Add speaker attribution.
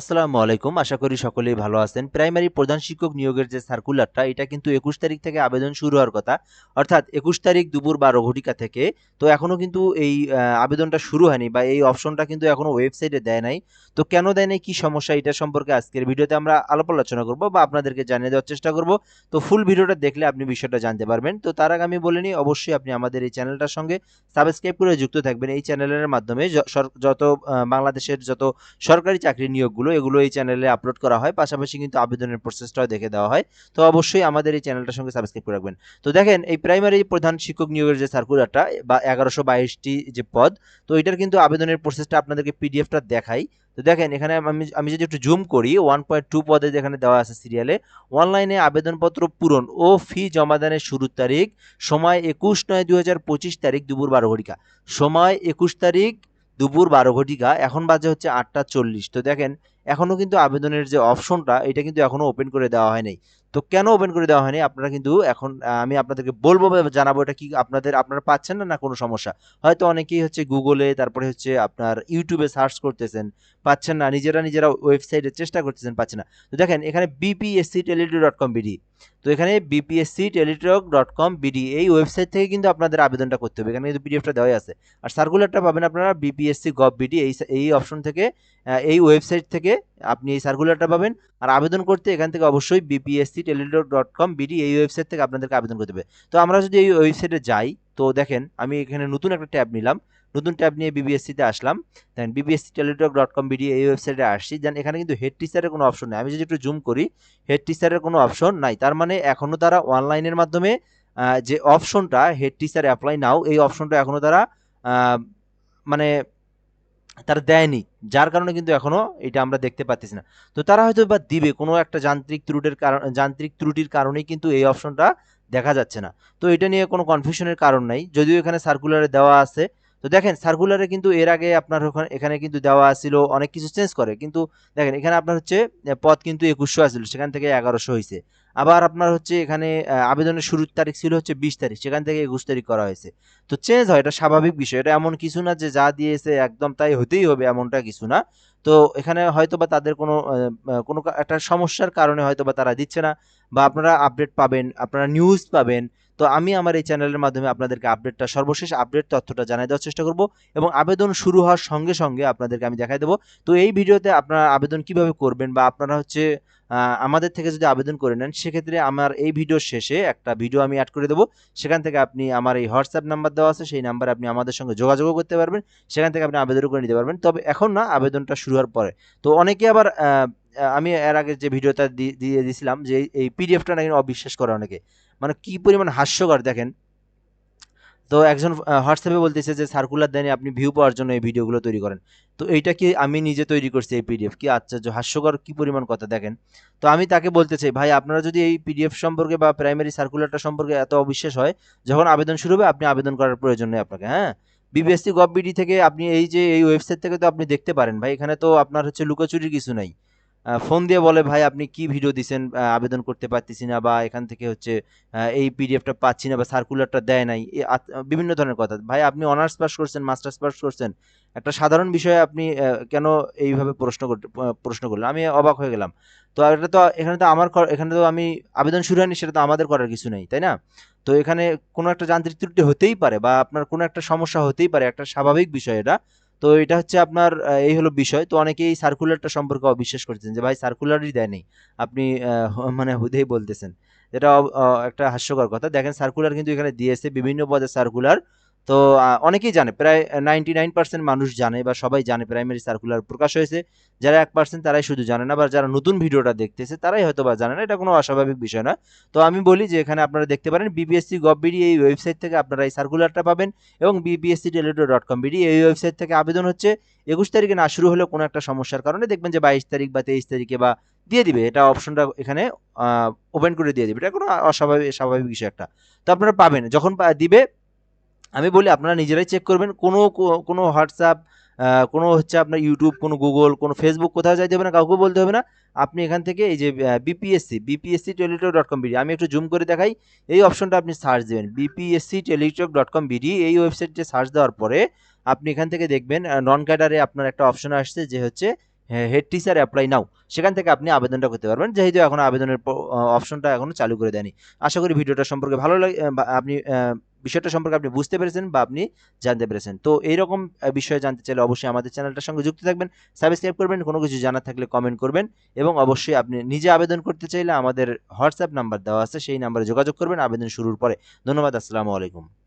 Speaker 1: আসসালামু আলাইকুম। আশা করি সকলেই ভালো আছেন। প্রাইমারি প্রধান শিক্ষক নিয়োগের যে সার্কুলারটা, এটা কিন্তু একুশ তারিখ থেকে আবেদন শুরু হওয়ার কথা। অর্থাৎ একুশ তারিখ দুপুর বারো ঘটিকা থেকে। তো এখনও কিন্তু এই আবেদনটা শুরু হয়নি বা এই অপশনটা কিন্তু এখনও ওয়েবসাইটে দেয় নাই। তো কেন দেয় নাই, কি সমস্যা, এটা সম্পর্কে আজকের ভিডিওতে আমরা আলাপ আলোচনা করব বা আপনাদেরকে জানিয়ে দেওয়ার চেষ্টা করব। তো ফুল ভিডিওটা দেখলে আপনি বিষয়টা জানতে পারবেন। তো তার আগে আমি বলে নিই, অবশ্যই আপনি আমাদের এই চ্যানেলটার সঙ্গে সাবস্ক্রাইব করে যুক্ত থাকবেন। এই চ্যানেলের মাধ্যমে যত বাংলাদেশের যত সরকারি চাকরি নিয়োগগুলো এগুলো এই চ্যানেলে আপলোড করা হয়। পাশাপাশি কিন্তু আবেদনের প্রসেসটাও দেখে দেওয়া হয়। তো অবশ্যই আমাদের এই চ্যানেলটার সঙ্গে সাবস্ক্রাইব করে রাখবেন। তো দেখেন, এই প্রাইমারি প্রধান শিক্ষক নিয়োগের যে সার্কুলারটা বা এগারোশো বাইশটি যে পদ, তো এটার কিন্তু আবেদনের প্রসেসটা আপনাদেরকে পিডিএফটা দেখাই। তো দেখেন, এখানে আমি আমি যদি একটু জুম করি ওয়ান পয়েন্ট টু পদে যেখানে দেওয়া আছে সিরিয়ালে অনলাইনে আবেদনপত্র পূরণ ও ফি জমাদানের শুরুর তারিখ, সময় একুশ নয় দু তারিখ দুপুর বারো ঘটিকা। সময় একুশ তারিখ দুপুর বারো ঘটিকা, এখন বাজে হচ্ছে আটটা চল্লিশ। তো দেখেন এখনও কিন্তু আবেদনের যে অপশনটা এটা কিন্তু এখনও ওপেন করে দেওয়া হয়নি। তো কেন ওপেন করে দেওয়া হয়নি? আপনারা কিন্তু এখন আমি আপনাদেরকে বলব জানাব এটা কি আপনাদের, আপনারা পাচ্ছেন না না কোনো সমস্যা? হয়তো অনেকেই হচ্ছে গুগলে তারপরে হচ্ছে আপনার ইউটিউবে সার্চ করতেছেন, পাচ্ছেন না, নিজেরা নিজেরা ওয়েবসাইটে চেষ্টা করতেছেন, পাচ্ছেন না। তো দেখেন, এখানে BPSC Teletalk dot com BD তো এখানে BPSC Teletalk dot com BD এই ওয়েবসাইট থেকে কিন্তু আপনাদের আবেদনটা করতে হবে। এখানে কিন্তু পিডিএফটা দেওয়াই আছে। আর সার্কুলারটা পাবেন আপনারা বিপিএসসি গভ বিডি এই এই অপশন থেকে এই ওয়েবসাইট থেকে আপনি এই সার্কুলারটা পাবেন। আর আবেদন করতে এখান থেকে অবশ্যই BPSC Teletalk dot com BD এই ওয়েবসাইট থেকে আপনাদেরকে আবেদন করতে হবে। তো আমরা যদি এই ওয়েবসাইটে যাই, তো দেখেন, আমি এখানে নতুন একটা ট্যাব নিলাম। নতুন ট্যাব নিয়ে বিবিএসসিতে আসলাম। Then BPSC Teletalk dot com BD এই ওয়েবসাইটে আসছি। দেন এখানে কিন্তু হেড টিচারের কোনো অপশন নেই। আমি যদি একটু জুম করি হেড টিচারের কোনো অপশন নাই। তার মানে এখনও তারা অনলাইনের মাধ্যমে যে অপশনটা হেড টিচার অ্যাপ্লাই নাও এই অপশনটা এখনও তারা মানে তারা দেয়নি, যার কারণে কিন্তু এখনও এটা আমরা দেখতে পাচ্ছি না। তো তারা হয়তো বা দিবে, কোনো একটা যান্ত্রিক ত্রুটির কারণ, যান্ত্রিক ত্রুটির কারণেই কিন্তু এই অপশনটা দেখা যাচ্ছে না। তো এটা নিয়ে কোনো কনফিউশনের কারণ নাই, যদিও এখানে সার্কুলারে দেওয়া আছে তো দেখেন সার্কুলারে কিন্তু এর আগে আপনার ওখানে, এখানে কিন্তু দেওয়া ছিল অনেক কিছু চেঞ্জ করে। কিন্তু দেখেন, এখানে আপনার হচ্ছে পদ কিন্তু একুশশো আসছিল সেখান থেকে এগারোশো হয়েছে আবার আপনার হচ্ছে এখানে আবেদনের শুরুর তারিখ ছিল হচ্ছে বিশ তারিখ, সেখান থেকে একুশ তারিখ করা হয়েছে। তো চেঞ্জ হয়, এটা স্বাভাবিক বিষয়। এটা এমন কিছু না যে যা দিয়েছে একদম তাই হতেই হবে, এমনটা কিছু না। তো এখানে হয়তো বা তাদের কোনো কোনো একটা সমস্যার কারণে হয়তো বা তারা দিচ্ছে না। বা আপনারা আপডেট পাবেন, আপনারা নিউজ পাবেন তো আমি আমার এই চ্যানেলের মাধ্যমে আপনাদেরকে আপডেটটা সর্বশেষ আপডেট তথ্যটা জানিয়ে দেওয়ার চেষ্টা করব এবং আবেদন শুরু হওয়ার সঙ্গে সঙ্গে আপনাদেরকে আমি দেখাই দেবো। তো এই ভিডিওতে আপনারা আবেদন কীভাবে করবেন বা আপনারা হচ্ছে আমাদের থেকে যদি আবেদন করে নেন, সেক্ষেত্রে আমার এই ভিডিওর শেষে একটা ভিডিও আমি অ্যাড করে দেবো। সেখান থেকে আপনি আমার এই হোয়াটসঅ্যাপ নাম্বার দেওয়া আছে, সেই নাম্বারে আপনি আমাদের সঙ্গে যোগাযোগও করতে পারবেন। সেখান থেকে আপনি আবেদন করে নিতে পারবেন। তবে এখন না, আবেদনটা শুরু হওয়ার পরে। তো অনেকে আবার আমি এর আগে যে ভিডিওটা দিয়ে দিয়েছিলাম যে এই- পিডিএফটা নাকি অবিশ্বাস করে অনেকে। মানে কি পরিমাণ হাস্যকর দেখেন। তো একজন হোয়াটসঅ্যাপে বলতেছে যে সার্কুলার দেনে, আপনি ভিউ পাওয়ার জন্য এই ভিডিওগুলো তৈরি করেন। তো এইটা কি আমি নিজে তৈরি করছি এই পিডিএফ কি আশ্চর্য হাস্যকর কি পরিমাণ কথা দেখেন? তো আমি তাকে বলতে চাই, ভাই, আপনারা যদি এই পিডিএফ সম্পর্কে বা প্রাইমারি সার্কুলারটা সম্পর্কে এত অবিশ্বাস হয়, যখন আবেদন শুরু হবে, আপনি আবেদন করার প্রয়োজন নেই আপনাকে হ্যাঁ? বিবিএসসি গভ বিডি থেকে আপনি এই যে, এই ওয়েবসাইট থেকে তো আপনি দেখতে পারেন, ভাই। এখানে তো আপনার হচ্ছে লুকোচুরির কিছু নাই। ফোন দিয়ে বলে, ভাই, আপনি কি ভিডিও দিছেন? আবেদন করতে পারতেছি না বা এখান থেকে হচ্ছে এই পিডিএফটা পাচ্ছি না বা সার্কুলারটা দেয় নাই। বিভিন্ন ধরনের কথা। ভাই, আপনি অনার্স পাস করছেন মাস্টার্স পাস করছেন। একটা সাধারণ বিষয়ে আপনি কেন এইভাবে প্রশ্ন প্রশ্ন করলেন? আমি অবাক হয়ে গেলাম। তো এটা তো, এখানে তো আমার এখানে তো আমি আবেদন শুরু হয়নি, সেটা তো আমাদের করার কিছু নেই, তাই না? তো এখানে কোনো একটা যান্ত্রিক ত্রুটি হতেই পারে বা আপনার কোনো একটা সমস্যা হতেই পারে, একটা স্বাভাবিক বিষয় এটা। তো এটা হচ্ছে আপনার এই হলো বিষয়। তো অনেকেই সার্কুলারটা সম্পর্কে অবিশ্বাস করছেন যে, ভাই সার্কুলারই দেয়নি আপনি মানে হুদেই বলতেছেন। এটা একটা হাস্যকর কথা। দেখেন সার্কুলার কিন্তু এখানে দিয়েছে বিভিন্ন পদের সার্কুলার তো অনেকেই জানে, প্রায় নাইনটি নাইন পার্সেন্ট মানুষ জানে বা সবাই জানে প্রাইমারি সার্কুলার প্রকাশ হয়েছে। যারা এক পার্সেন্ট তারাই শুধু জানে না বা যারা নতুন ভিডিওটা দেখতেছে তারাই হয়তো বা জানে না, এটা কোনো অস্বাভাবিক বিষয় না তো আমি বলি যে এখানে আপনারা দেখতে পারেন বিবিএসসি গভ বিডি এই ওয়েবসাইট থেকে আপনারা এই সার্কুলারটা পাবেন এবং BPSC Teletalk dot com BD এই ওয়েবসাইট থেকে আবেদন হচ্ছে। একুশ তারিখে না শুরু হলেও কোনো একটা সমস্যার কারণে দেখবেন যে বাইশ তারিখ বা তেইশ তারিখে বা দিয়ে দিবে, এটা অপশনটা এখানে ওপেন করে দিয়ে দিবে। এটা কোনো অস্বাভাবিক, স্বাভাবিক বিষয় একটা। তো আপনারা পাবেন, যখন দিবে আমি বলি আপনারা নিজেরাই চেক করবেন। কোনো কোনো হোয়াটসঅ্যাপ কোনো হচ্ছে আপনার ইউটিউব কোনো গুগল কোনো ফেসবুক কোথাও যাইতে হবে না, কাউকে বলতে হবে না। আপনি এখান থেকে এই যে BPSC BPSC Teletalk dot com BD আমি একটু জুম করে দেখাই। এই অপশনটা আপনি সার্চ দেবেন BPSC Teletalk dot com BD এই ওয়েবসাইটে সার্চ দেওয়ার পরে আপনি এখান থেকে দেখবেন নন ক্যাডারে আপনার একটা অপশন আসছে যে হচ্ছে হেড টিচার অ্যাপ্লাই নাও সেখান থেকে আপনি আবেদনটা করতে পারবেন। যেহেতু এখন আবেদনের অপশনটা এখনও চালু করে দেয়নি। আশা করি ভিডিওটা সম্পর্কে ভালো লাগে আপনি বিষয়টা সম্পর্কে আপনি বুঝতে পেরেছেন বা আপনি জানতে পেরেছেন। তো এইরকম বিষয়ে জানতে চাইলে অবশ্যই আমাদের চ্যানেলটার সঙ্গে যুক্ত থাকবেন, সাবস্ক্রাইব করবেন, কোনো কিছু জানার থাকলে কমেন্ট করবেন এবং অবশ্যই আপনি নিজে আবেদন করতে চাইলে আমাদের হোয়াটসঅ্যাপ নাম্বার দেওয়া আছে, সেই নাম্বারে যোগাযোগ করবেন। আবেদন শুরুর পরে। ধন্যবাদ, আসসালামু আলাইকুম।